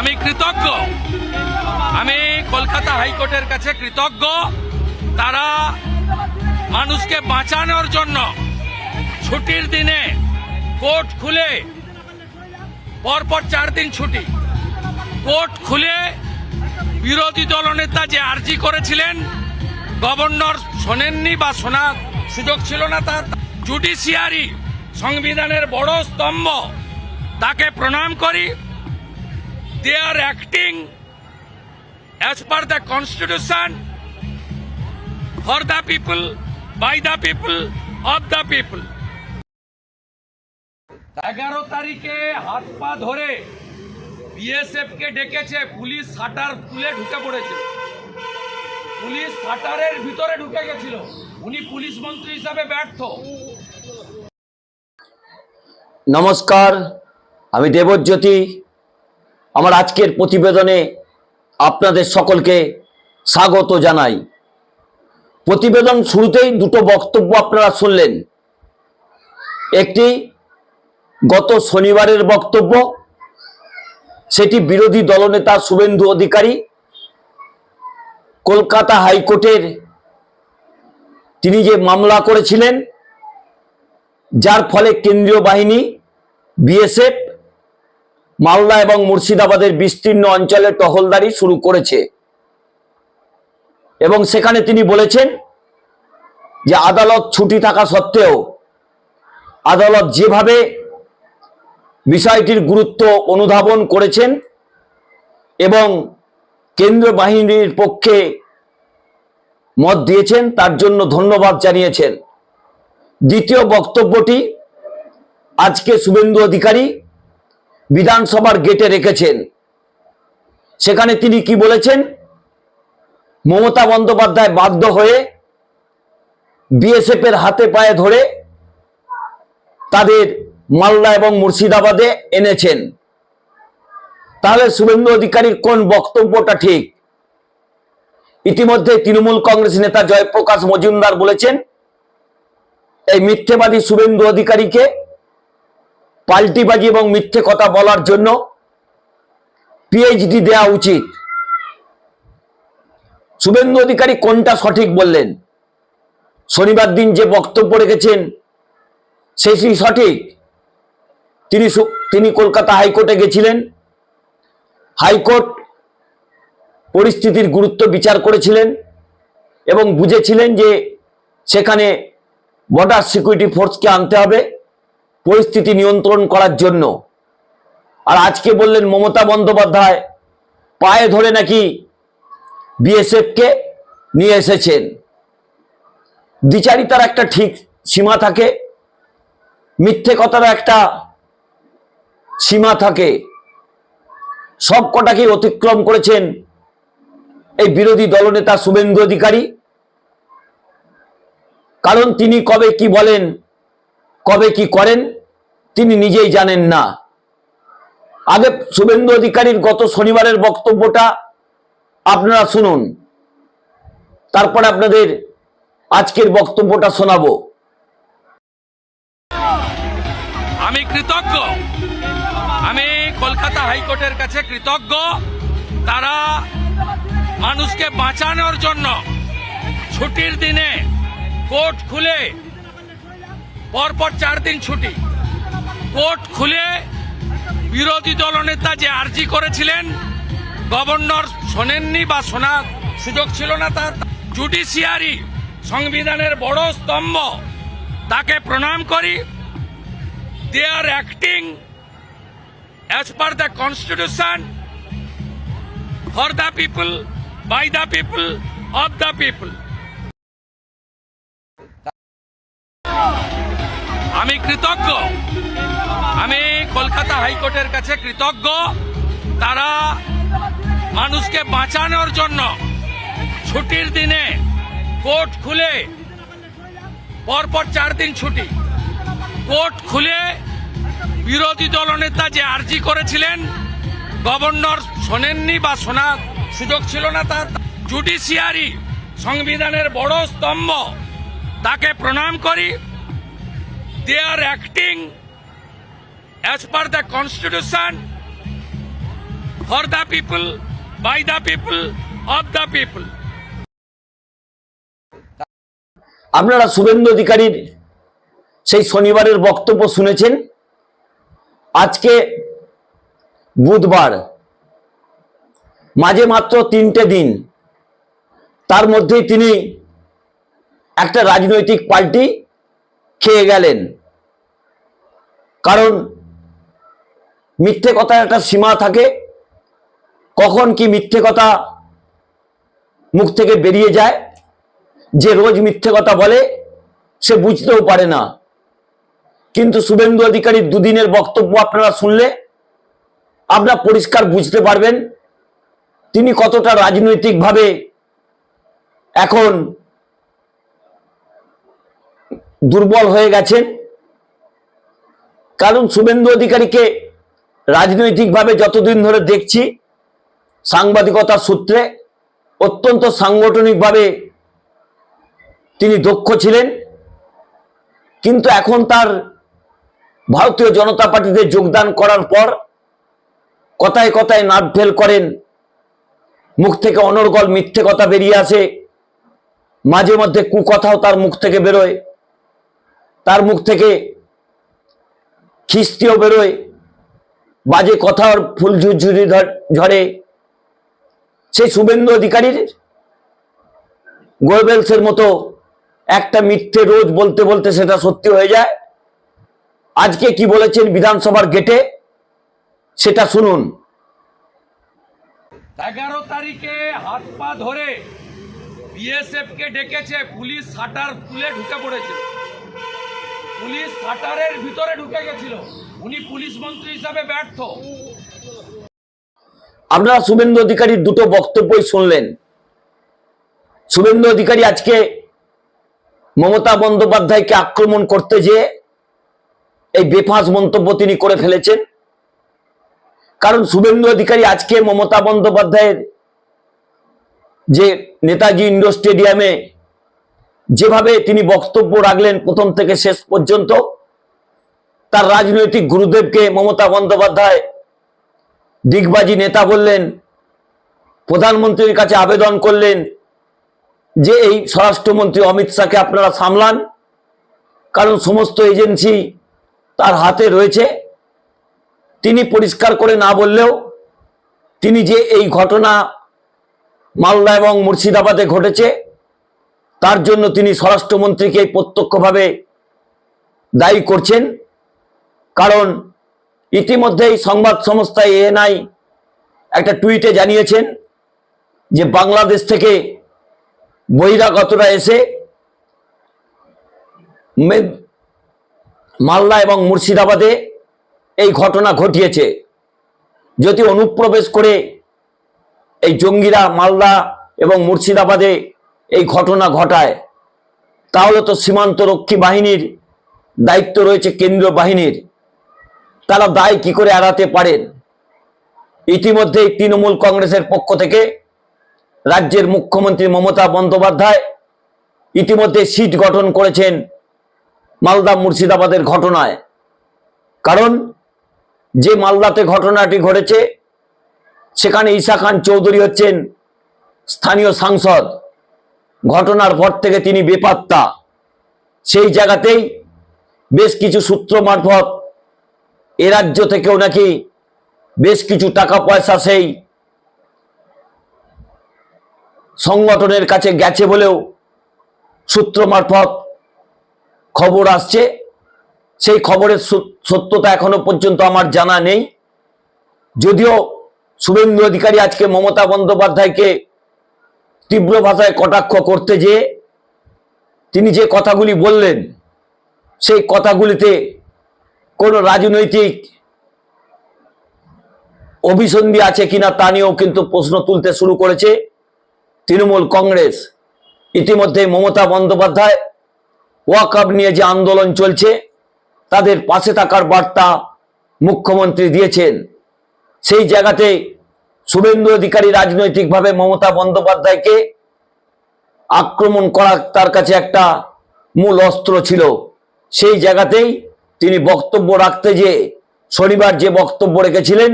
আমি কৃতজ্ঞ। আমি কলকাতা হাইকোর্টের কাছে কৃতজ্ঞ। তারা মানুষকে বাঁচানোর জন্য ছুটির দিনে কোর্ট খুলে, পরপর চার দিন ছুটি। কোর্ট খুলে বিরোধী দলনেতা যে আর্জি করেছিলেন, গভর্নর শোনেননি বা শোনার সুযোগ ছিল না তার। জুডিশিয়ারি সংবিধানের বড় স্তম্ভ, তাকে প্রণাম করি। They are acting as per the constitution for the people by the people of the people এগারো তারিখে হাত পা ধরে বিএসএফ কে ডেকেছে, পুলিশ শাটার খুলে ঢুকে পড়েছে। পুলিশ শাটারের ভিতরে ঢুকে গেছিল। উনি পুলিশ মন্ত্রী হিসাবে ব্যর্থ। নমস্কার, আমি দেবজ্যোতি আমার আজকের প্রতিবেদনে আপনাদের সকলকে স্বাগত জানাই। প্রতিবেদন শুরুতেই দুটো বক্তব্য আপনারা শুনলেন। একটি, গত শনিবারের বক্তব্য, সেটি বিরোধী দলনেতা শুভেন্দু অধিকারী, কলকাতা হাইকোর্টের তিনি যে মামলা করেছিলেন, যার ফলে কেন্দ্রীয় বাহিনী, বিএসএফ মালদা এবং মুর্শিদাবাদের বিস্তীর্ণ অঞ্চলে টহলদারি শুরু করেছে। এবং সেখানে তিনি বলেছেন যে, আদালত ছুটি থাকা সত্ত্বেও আদালত যেভাবে বিষয়টির গুরুত্ব অনুধাবন করেছেন এবং কেন্দ্র বাহিনীর পক্ষে মত দিয়েছেন, তার জন্য ধন্যবাদ জানিয়েছেন। দ্বিতীয় বক্তব্যটি, আজকে শুভেন্দু অধিকারী বিধানসভার গেটে রেখেছেন। সেখানে তিনি কি বলেছেন? মমতা বন্দ্যোপাধ্যায় বাধ্য হয়ে বিএসএফ এর হাতে পায়ে ধরে তাদের মালদা এবং মুর্শিদাবাদে এনেছেন। তাহলে শুভেন্দু অধিকারীর কোন বক্তব্যটা ঠিক? ইতিমধ্যে তৃণমূল কংগ্রেস নেতা জয়প্রকাশ মজুমদার বলেছেন, এই মিথ্যেবাদী শুভেন্দু অধিকারীকে পাল্টিবাজি এবং মিথ্যে কথা বলার জন্য পিএইচডি দেওয়া উচিত। শুভেন্দু অধিকারী কোনটা সঠিক বললেন? শনিবার দিন যে বক্তব্য রেখেছেন সেটি সঠিক? তিনি তিনি কলকাতা হাইকোর্টে গেছিলেন। হাইকোর্ট পরিস্থিতির গুরুত্ব বিচার করেছিলেন এবং বুঝেছিলেন যে সেখানে বর্ডার সিকিউরিটি ফোর্সকে আনতে হবে। পরিস্থিতি নিয়ন্ত্রণ করার জন্য। আর আজকে বললেন মমতা বন্দ্যোপাধ্যায়, পায়ে ধরে নাকি বিএসএফকে নিয়ে এসেছেন। দ্বিচারিতার একটা ঠিক সীমা থাকে, মিথ্যে কথার একটা সীমা থাকে। সব কটাকে অতিক্রম করেছেন এই বিরোধী দলনেতা শুভেন্দু অধিকারী। কারণ তিনি কবে কি বলেন কবে কি করেন, তিনি নিজেই জানেন না। আগে শুভেন্দু অধিকারীর গত শনিবারের বক্তব্যটা আপনারা শুনুন। তারপরে আপনাদের আজকের বক্তব্যটা শোনাবো। আমি কৃতজ্ঞ। আমি কলকাতা হাইকোর্টের কাছে কৃতজ্ঞ। তারা মানুষকে বাঁচানোর জন্য ছুটির দিনে কোর্ট খুলে পরপর চার দিন ছুটি। কোর্ট খুলে বিরোধী দলনেতা যে আর্জি করেছিলেন, গভর্নর শোনেননি বা শোনার সুযোগ ছিল না তার, জুডিশিয়ারি সংবিধানের বড় স্তম্ভ, তাকে প্রণাম করি। They are acting as per the constitution for the people, by the people, of the people আমি কৃতজ্ঞ। আমি কলকাতা হাইকোর্টের কাছে কৃতজ্ঞ। তারা মানুষকে বাঁচানোর জন্য ছুটির দিনে কোর্ট খুলে, পরপর চার দিন ছুটি, কোর্ট খুলে বিরোধী দলনেতা যে আর্জি করেছিলেন, গভর্নর শোনেননি বা শোনার সুযোগ ছিল না তার, জুডিশিয়ারি সংবিধানের বড় স্তম্ভ, তাকে প্রণাম করি। They are acting as per the constitution for the people by the people of the people আপনারা শুভেন্দু অধিকারীর সেই শনিবারের বক্তব্য শুনেছেন। আজকে বুধবার, মাঝে মাত্র তিনটে দিন, তার মধ্যেই তিনি একটা রাজনৈতিক পার্টি খেয়ে গেলেন। কারণ মিথ্যে কথার একটা সীমা থাকে। কখন কি মিথ্যে কথা মুখ থেকে বেরিয়ে যায়, যে রোজ মিথ্যে কথা বলে, সে বুঝতেও পারে না। কিন্তু শুভেন্দু অধিকারীর দুদিনের বক্তব্য আপনারা শুনলে আপনারা পরিষ্কার বুঝতে পারবেন, তিনি কতটা রাজনৈতিকভাবে এখন দুর্বল হয়ে গেছেন। কারণ শুভেন্দু অধিকারীকে রাজনৈতিকভাবে যতদিন ধরে দেখছি, সাংবাদিকতার সূত্রে অত্যন্ত সাংগঠনিকভাবে তিনি দক্ষ ছিলেন। কিন্তু এখন তার ভারতীয় জনতা পার্টিতে যোগদান করার পর কথায় কথায় নাক ফেল করেন। মুখ থেকে অনর্গল মিথ্যে কথা বেরিয়ে আসে। মাঝে মধ্যে কুকথাও তার মুখ থেকে বেরোয়। তার মুখ থেকে খিস্তিও বেরোয়। বাজে কথার ফুল ঝুরঝুরি ঝরে। সেই শুভেন্দু অধিকারীর গোয়েবেলসের মতো একটা মিথ্যে রোজ বলতে বলতে সেটা সত্যি হয়ে যায়। আজকে কি বলেছেন বিধানসভার গেটে, সেটা শুনুন। এগারো তারিখে হাত পা ধরে বিএসএফ কে ডেকেছে, পুলিশ শাটার তুলে ঢুকে পড়েছিল পুলিশ শাটারের ভিতরে ঢুকে গেছিল। উনি পুলিশ মন্ত্রী হিসাবে ব্যর্থ। আপনারা শুভেন্দু অধিকারীর দুটো বক্তব্যই শুনলেন। শুভেন্দু অধিকারী আজকে মমতা বন্দ্যোপাধ্যায়কে আক্রমণ করতে যেয়ে এই বেফাঁস মন্তব্য তিনি করে ফেলেছেন। কারণ শুভেন্দু অধিকারী আজকে মমতা বন্দ্যোপাধ্যায়ের যে নেতাজি ইন্ডোর স্টেডিয়ামে যেভাবে তিনি বক্তব্য রাখলেন প্রথম থেকে শেষ পর্যন্ত, তার রাজনৈতিক গুরুদেবকে মমতা বন্দ্যোপাধ্যায় দিগবাজি নেতা বললেন, প্রধানমন্ত্রীর কাছে আবেদন করলেন যে এই স্বরাষ্ট্রমন্ত্রী অমিত শাহকে আপনারা সামলান, কারণ সমস্ত এজেন্সি তার হাতে রয়েছে। তিনি পরিষ্কার করে না বললেও তিনি যে এই ঘটনা মালদা এবং মুর্শিদাবাদে ঘটেছে তার জন্য তিনি স্বরাষ্ট্রমন্ত্রীকে প্রত্যক্ষভাবে দায়ী করছেন। কারণ ইতিমধ্যেই সংবাদ সংস্থা এএনআই একটা টুইটে জানিয়েছেন যে বাংলাদেশ থেকে বহিরাগতরা এসে মালদা এবং মুর্শিদাবাদে এই ঘটনা ঘটিয়েছে। যদি অনুপ্রবেশ করে এই জঙ্গিরা মালদা এবং মুর্শিদাবাদে ঘটনা ঘটায়, তাহলে তো সীমান্তরক্ষী বাহিনীর দায়িত্ব রয়েছে কেন্দ্রীয় বাহিনীর। তারা দায় কি করে এড়াতে পারেন ইতিমধ্যেই তৃণমূল কংগ্রেসের পক্ষ থেকে রাজ্যের মুখ্যমন্ত্রী মমতা বন্দ্যোপাধ্যায় ইতিমধ্যে সিট গঠন করেছেন মালদা মুর্শিদাবাদের ঘটনায়। কারণ যে মালদাতে ঘটনাটি ঘটেছে, সেখানে ঈশা খান চৌধুরী হচ্ছেন স্থানীয় সাংসদ। ঘটনার পর থেকে তিনি বেপাত্তা। সেই জায়গাতেই বেশ কিছু সূত্র মারফত এ রাজ্য থেকেও নাকি বেশ কিছু টাকা পয়সা সেই সংগঠনের কাছে গেছে বলেও সূত্র মারফত খবর আসছে। সেই খবরের সত- সত্যতা এখনও পর্যন্ত আমার জানা নেই। যদিও শুভেন্দু অধিকারী আজকে মমতা বন্দ্যোপাধ্যায়কে তীব্র ভাষায় কটাক্ষ করতে যেয়ে তিনি যে কথাগুলি বললেন, সেই কথাগুলিতে কোনো রাজনৈতিক অভিসন্ধি আছে কিনা তা নিয়েও কিন্তু প্রশ্ন তুলতে শুরু করেছে তৃণমূল কংগ্রেস। ইতিমধ্যে মমতা বন্দ্যোপাধ্যায় ওয়াকআপ নিয়ে যে আন্দোলন চলছে, তাদের পাশে থাকার বার্তা মুখ্যমন্ত্রী দিয়েছেন। সেই জায়গাতে শুভেন্দু অধিকারী রাজনৈতিকভাবে মমতা বন্দ্যোপাধ্যায়কে আক্রমণ করা তার কাছে একটা মূল অস্ত্র ছিল। সেই জায়গাতেই তিনি বক্তব্য রাখতে যে শনিবার যে বক্তব্য রেখেছিলেন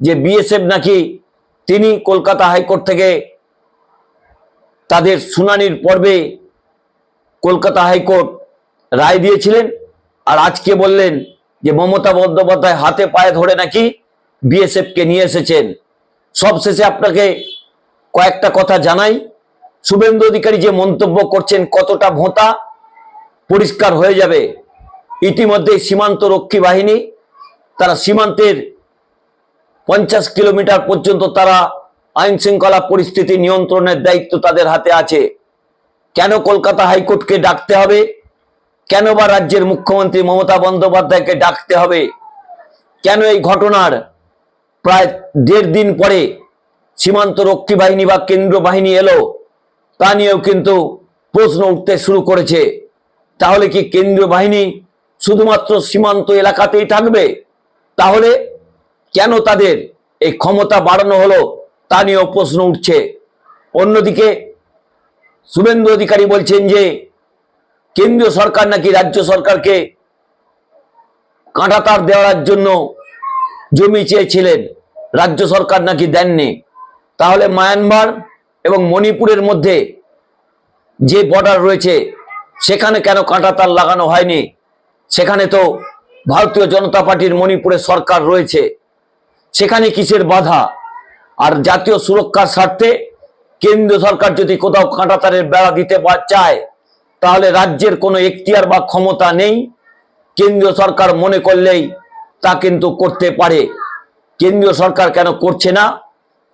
যে বিএসএফ নাকি তিনি কলকাতা হাইকোর্ট থেকে তাদের শুনানির পর্বে কলকাতা হাইকোর্ট রায় দিয়েছিলেন আর আজকে বললেন যে মমতা বন্দ্যোপাধ্যায় হাতে পায়ে ধরে নাকি বিএসএফকে নিয়ে এসেছেন। সবশেষে আপনাকে কয়েকটা কথা জানাই। শুভেন্দু অধিকারী যে মন্তব্য করছেন, কতটা ভোঁতা পরিষ্কার হয়ে যাবে। ইতিমধ্যে সীমান্ত রক্ষী বাহিনী, তারা সীমান্তের পঞ্চাশ কিলোমিটার পর্যন্ত তারা আইন শৃঙ্খলা পরিস্থিতি নিয়ন্ত্রণের দায়িত্ব তাদের হাতে আছে। কেন কলকাতা হাইকোর্টকে ডাকতে হবে? কেন বা রাজ্যের মুখ্যমন্ত্রী মমতা বন্দ্যোপাধ্যায়কে ডাকতে হবে? কেন এই ঘটনার প্রায় দেড় দিন পরে সীমান্ত রক্ষী বাহিনী বা কেন্দ্র বাহিনী এলো। তা নিয়েও কিন্তু প্রশ্ন উঠতে শুরু করেছে। তাহলে কি কেন্দ্রীয় বাহিনী শুধুমাত্র সীমান্ত এলাকাতেই থাকবে? তাহলে কেন তাদের এই ক্ষমতা বাড়ানো হলো? তা নিয়েও প্রশ্ন উঠছে। অন্যদিকে শুভেন্দু অধিকারী বলছেন যে, কেন্দ্রীয় সরকার নাকি রাজ্য সরকারকে কাঁটাতার দেওয়ার জন্য জমি চেয়েছিলেন। রাজ্য সরকার নাকি দেননি? তাহলে মায়ানমার এবং মণিপুরের মধ্যে যে বর্ডার রয়েছে, সেখানে কেন কাঁটাতার লাগানো হয়নি? সেখানে তো ভারতীয় জনতা পার্টির মণিপুরে সরকার রয়েছে। সেখানে কিসের বাধা? আর জাতীয় সুরক্ষার স্বার্থে কেন্দ্রীয় সরকার যদি কোথাও কাঁটাতারের বেড়া দিতে চায়, তাহলে রাজ্যের কোনো এখতিয়ার বা ক্ষমতা নেই। কেন্দ্রীয় সরকার মনে করলেই তা কিন্তু করতে পারে। কেন্দ্রীয় সরকার কেন করছে না?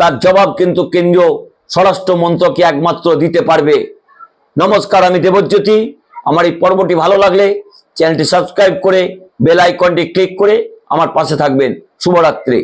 তার জবাব কিন্তু কেন্দ্রীয় স্বরাষ্ট্র মন্ত্রকে একমাত্র দিতে পারবে। নমস্কার, আমি দেবজ্যোতি। আমার এই পর্বটি ভালো লাগলে চ্যানেলটি সাবস্ক্রাইব করে বেল আইকনটি ক্লিক করে আমার পাশে থাকবেন। শুভরাত্রি।